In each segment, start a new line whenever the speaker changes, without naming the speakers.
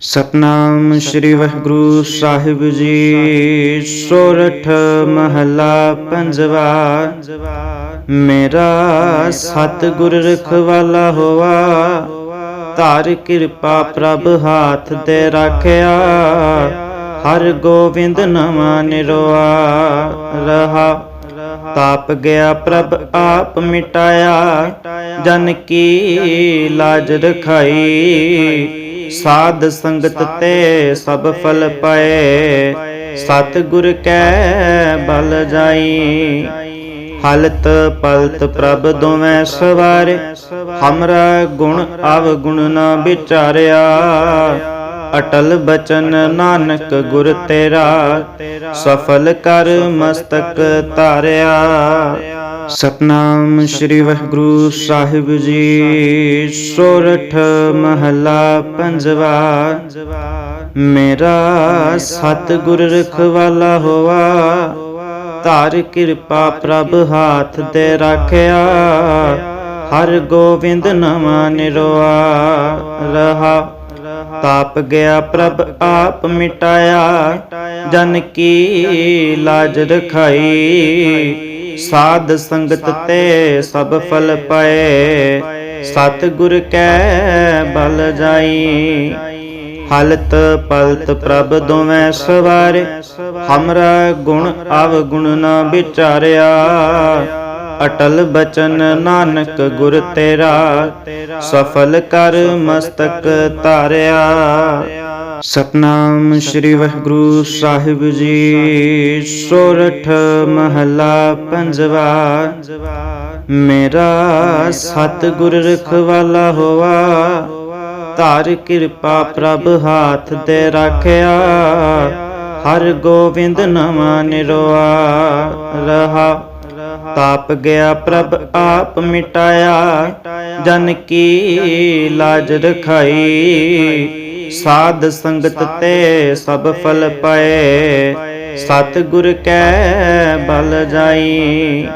ਸਤਨਾਮ ਸ੍ਰੀ ਵਾਹਿਗੁਰੂ ਸਾਹਿਬ ਜੀ। ਸੋਰਠ ਮਹਲਾ ਪੰਜਵਾ। ਮੇਰਾ ਸਤਿਗੁਰ ਰਖਵਾਲਾ ਹੋਆ। ਧਾਰ ਕਿਰਪਾ ਪ੍ਰਭ ਹਾਥ ਤੇ ਰੱਖਿਆ। ਹਰ ਗੋਬਿੰਦ ਨਵਾਂ ਨਿਰਵਾ ਰਹਾ। ਤਾਪ ਗਿਆ ਪ੍ਰਭ, ਆਪ ਮਿਟਾਇਆ। ਜਨ ਕੀ ਲਾਜ ਰਖਾਈ। ਸਾਧ ਸੰਗਤ ਤੇ ਸਭ ਫਲ ਪਾਏ। ਸਤ ਗੁਰ ਕੈ ਬਲ ਜਾਈ। ਹਲਤ ਪਲਤ ਪ੍ਰਭ ਦੋਵੇਂ ਸਵਾਰੇ। ਹਮਰਾ ਗੁਣ ਅਵ ਗੁਣ ਨਾ ਵਿਚਾਰਿਆ। ਅਟਲ ਬਚਨ ਨਾਨਕ ਗੁਰ ਤੇਰਾ। ਸਫਲ ਕਰ ਮਸਤਕ ਤਾਰਿਆ ਸਤਨਾਮ ਸ੍ਰੀ ਵਾਹਿਗੁਰੂ ਸਾਹਿਬ ਜੀ। ਸੋਰਠ ਮਹਲਾ ਪੰਜਵਾ। ਮੇਰਾ ਸਤਿਗੁਰ ਰਖਵਾਲਾ ਹੋਆ। ਧਾਰ ਕਿਰਪਾ ਪ੍ਰਭ ਹਾਥ ਤੇ ਰੱਖਿਆ। ਹਰ ਗੋਬਿੰਦ ਨਵਾਂ ਨਿਰਵਾ ਰਹਾ। ਤਾਪ ਗਿਆ ਪ੍ਰਭ, ਆਪ ਮਿਟਾਇਆ। ਜਨ ਕੀ ਲਾਜ ਰਖਾਈ। ਸਾਧ ਸੰਗਤ ਤੇ ਸਭ ਫਲ ਪਾਏ। ਸਤ ਗੁਰ ਕੈ ਬਲ ਜਾਈ। ਹਲਤ ਪਲਤ ਪ੍ਰਭ ਦੋਵੇਂ ਸਵਾਰੇ। ਹਮਰਾ ਗੁਣ ਅਵਗੁਣ ਨਾ ਵਿਚਾਰਿਆ। ਅਟਲ ਬਚਨ ਨਾਨਕ ਗੁਰ ਤੇਰਾ, ਸਫਲ ਕਰ ਮਸਤਕ ਤਾਰਿਆ ਸਤਨਾਮ ਸ੍ਰੀ ਵਾਹਿਗੁਰੂ ਸਾਹਿਬ ਜੀ, ਸੋਰਠ ਮਹਲਾ ਪੰਜਵਾ। ਮੇਰਾ ਸਤਿਗੁਰ ਰਖਵਾਲਾ ਹੋਆ, ਧਾਰ ਕਿਰਪਾ ਪ੍ਰਭ ਹਾਥ ਤੇ ਰੱਖਿਆ। ਹਰ ਗੋਬਿੰਦ ਨਵਾਂ ਨਿਰਵਾ ਰਹਾ। ਤਾਪ ਗਿਆ ਪ੍ਰਭ ਆਪ ਮਿਟਾਇਆ, ਜਨ ਕੀ ਲਾਜ ਰਖਾਈ। ਸਾਧ ਸੰਗਤ ਤੇ ਸਭ ਫਲ ਪਏ ਸਤ ਗੁਰ ਕੈ ਬਲ ਜਾਈ।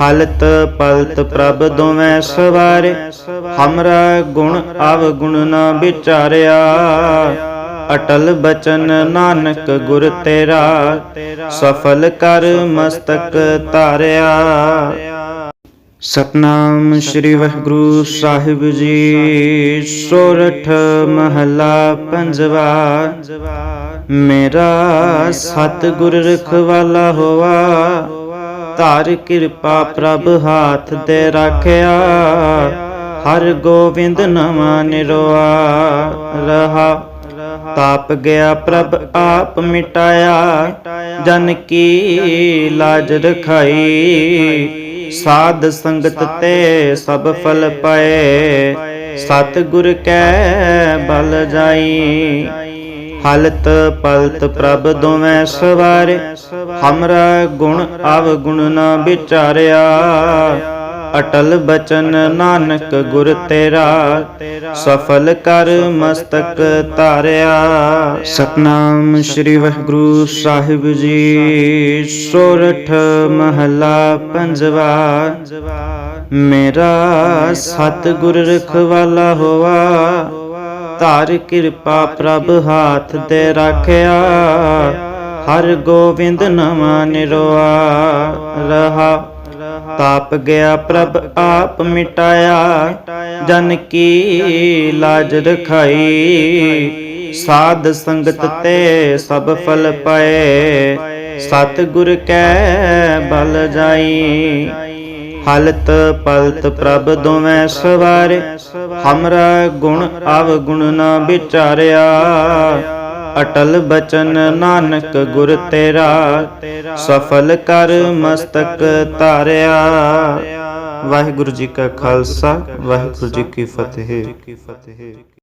ਹਲਤ ਪਲਤ ਪ੍ਰਭ ਦੋਵੇਂ ਸਵਾਰੇ, ਹਮਰਾ ਗੁਣ ਅਵ ਗੁਣ ਨਾ ਵਿਚਾਰਿਆ। ਅਟਲ ਬਚਨ ਨਾਨਕ ਗੁਰ ਤੇਰਾ ਸਫਲ ਕਰ ਮਸਤਕ ਧਾਰਿਆ। ਸਤਨਾਮ ਸ੍ਰੀ ਵਾਹਿਗੁਰੂ ਸਾਹਿਬ ਜੀ। ਸੋਰਠ ਮਹਲਾ ਪੰਜਵਾ। ਮੇਰਾ ਸਤਿਗੁਰ ਰਖਵਾਲਾ ਹੋਆ। ਧਾਰ ਕਿਰਪਾ ਪ੍ਰਭ ਹਾਥ ਤੇ ਰੱਖਿਆ। ਹਰ ਗੋਬਿੰਦ ਨਵਾਂ ਨਿਰਵਾ ਰਹਾ ਤਾਪ ਗਿਆ ਪ੍ਰਭ ਆਪ ਮਿਟਾਇਆ। ਜਨ ਕੀ ਲਾਜ ਰਖਾਈ। ਸਾਧ ਸੰਗਤ ਤੇ ਸਭ ਫਲ ਪਾਏ। ਸਤ ਗੁਰ ਕੈ ਬਲ ਜਾਈ। ਹਲਤ ਪਲਤ ਪ੍ਰਭ ਦੋਵੇਂ ਸਵਾਰੇ। ਹਮਰਾ ਗੁਣ ਅਵਗੁਣ ਨਾ ਵਿਚਾਰਿਆ। ਅਟਲ ਬਚਨ ਨਾਨਕ ਗੁਰ ਤੇਰਾ, ਸਫਲ ਕਰ ਮਸਤਕ ਤਾਰਿਆ ਸਤਨਾਮ ਸ੍ਰੀ ਵਾਹਿਗੁਰੂ ਸਾਹਿਬ ਜੀ, ਸੋਰਠ ਮਹਲਾ ਪੰਜਵਾ। ਮੇਰਾ ਸਤਿਗੁਰ ਰਖਵਾਲਾ ਹੋਆ, ਧਾਰ ਕਿਰਪਾ ਪ੍ਰਭ ਹਾਥ ਤੇ ਰੱਖਿਆ। ਹਰ ਗੋਬਿੰਦ ਨਵਾਂ ਨਿਰਵਾ ਰਹਾ। ਤਾਪ ਗਿਆ ਪ੍ਰਭ ਆਪ ਮਿਟਾਇਆ, ਜਨ ਕੀ ਲਾਜ ਰਖਾਈ। ਸਾਧ ਸੰਗਤ ਤੇ ਸਭ ਫਲ ਪਾਏ ਸਤ ਗੁਰ ਕੈ ਬਲ ਜਾਈ। ਹਲਤ ਪਲਤ ਪ੍ਰਭ ਦੋਵੇਂ ਸਵਾਰੇ, ਹਮਰਾ ਗੁਣ ਅਵ ਗੁਣ ਨਾ ਵਿਚਾਰਿਆ। ਅਟਲ ਬਚਨ ਨਾਨਕ ਗੁਰ ਤੇਰਾ, ਸਫਲ ਕਰ ਮਸਤਕ ਤਾਰਿਆ ਵਾਹਿਗੁਰੂ ਜੀ ਕਾ ਖਾਲਸਾ, ਵਾਹਿਗੁਰੂ ਜੀ ਕੀ ਫਤਿਹ।